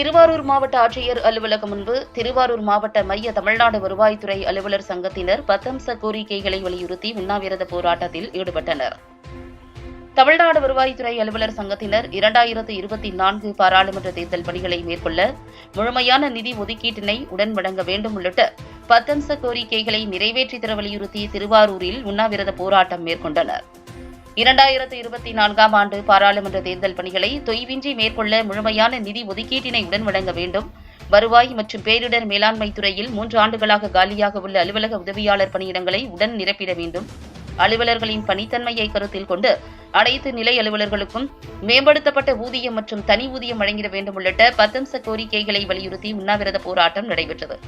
திருவாரூர் மாவட்ட ஆட்சியர் அலுவலகம் முன்பு திருவாரூர் மாவட்ட மைய தமிழ்நாடு வருவாய்த்துறை அலுவலர் சங்கத்தினர் பத்தம்ச கோரிக்கைகளை வலியுறுத்தி உண்ணாவிரத போராட்டத்தில் ஈடுபட்டனர். தமிழ்நாடு வருவாய்த்துறை அலுவலர் சங்கத்தினர் இரண்டாயிரத்து இருபத்தி நான்கு பாராளுமன்ற தேர்தல் பணிகளை மேற்கொள்ள முழுமையான நிதி ஒதுக்கீட்டினை உடன் வழங்க வேண்டும் உள்ளிட்ட பத்தம்ச கோரிக்கைகளை நிறைவேற்றித் தர வலியுறுத்தி திருவாரூரில் உண்ணாவிரத போராட்டம் மேற்கொண்டனர். இரண்டாயிரத்து இருபத்தி நான்காம் ஆண்டு பாராளுமன்ற தேர்தல் பணிகளை தொய்வின்றி மேற்கொள்ள முழுமையான நிதி ஒதுக்கீட்டினை உடன் வழங்க வேண்டும். வருவாய் மற்றும் பேரிடர் மேலாண்மை துறையில் மூன்று ஆண்டுகளாக காலியாக உள்ள அலுவலக உதவியாளர் பணியிடங்களை உடன் நிரப்பிட வேண்டும். அலுவலர்களின் பணித்தன்மையை கருத்தில் கொண்டு அனைத்து நிலை அலுவலர்களுக்கும் மேம்படுத்தப்பட்ட ஊதியம் மற்றும் தனி ஊதியம் வழங்கிட வேண்டும் உள்ளிட்ட பத்தம்ச கோரிக்கைகளை வலியுறுத்தி உண்ணாவிரத போராட்டம் நடைபெற்றது.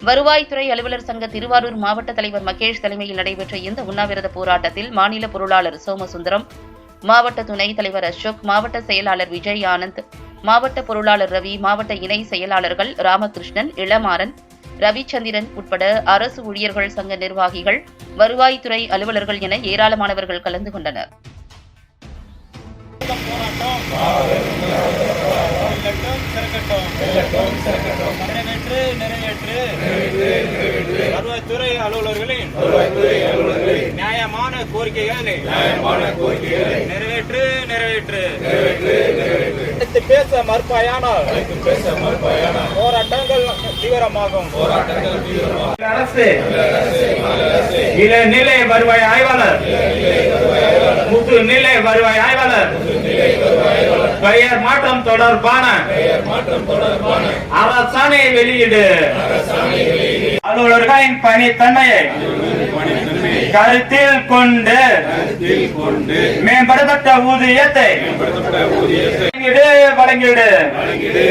வருவாய்த்துறை அலுவலர் சங்க திருவாரூர் மாவட்ட தலைவர் மகேஷ் தலைமையில் நடைபெற்ற இந்த உண்ணாவிரத போராட்டத்தில் மாநில பொருளாளர் சோமசுந்தரம் மாவட்ட துணைத் தலைவர் அசோக் மாவட்ட செயலாளர் விஜய் ஆனந்த் மாவட்ட பொருளாளர் ரவி மாவட்ட இணை செயலாளர்கள் ராமகிருஷ்ணன் இளமாறன் ரவிச்சந்திரன் உட்பட அரசு ஊழியர்கள் சங்க நிர்வாகிகள் வருவாய்த்துறை அலுவலர்கள் என ஏராளமானவர்கள் கலந்து கொண்டனர். நிறைவேற்று நிறைவேற்று. நியாயமான கோரிக்கைகளை நிறைவேற்று நிறைவேற்று. அனைத்து பேச மறுப்பாயானால் போராட்டங்கள் தீவிரமாகும். அரசு இளநிலை வருவாய் ஆய்வாளர். முத்து நிலை வருவாய் ஆய்வாளர். பெயர் மாற்றம் தொடர்பான அரசாணை வெளியீடு. அலுவலர்களின் பணித்தன்மையை கருத்தில் கொண்டு மேம்படுத்தப்பட்ட ஊதியத்தை வழங்கிடு வழங்கிடு.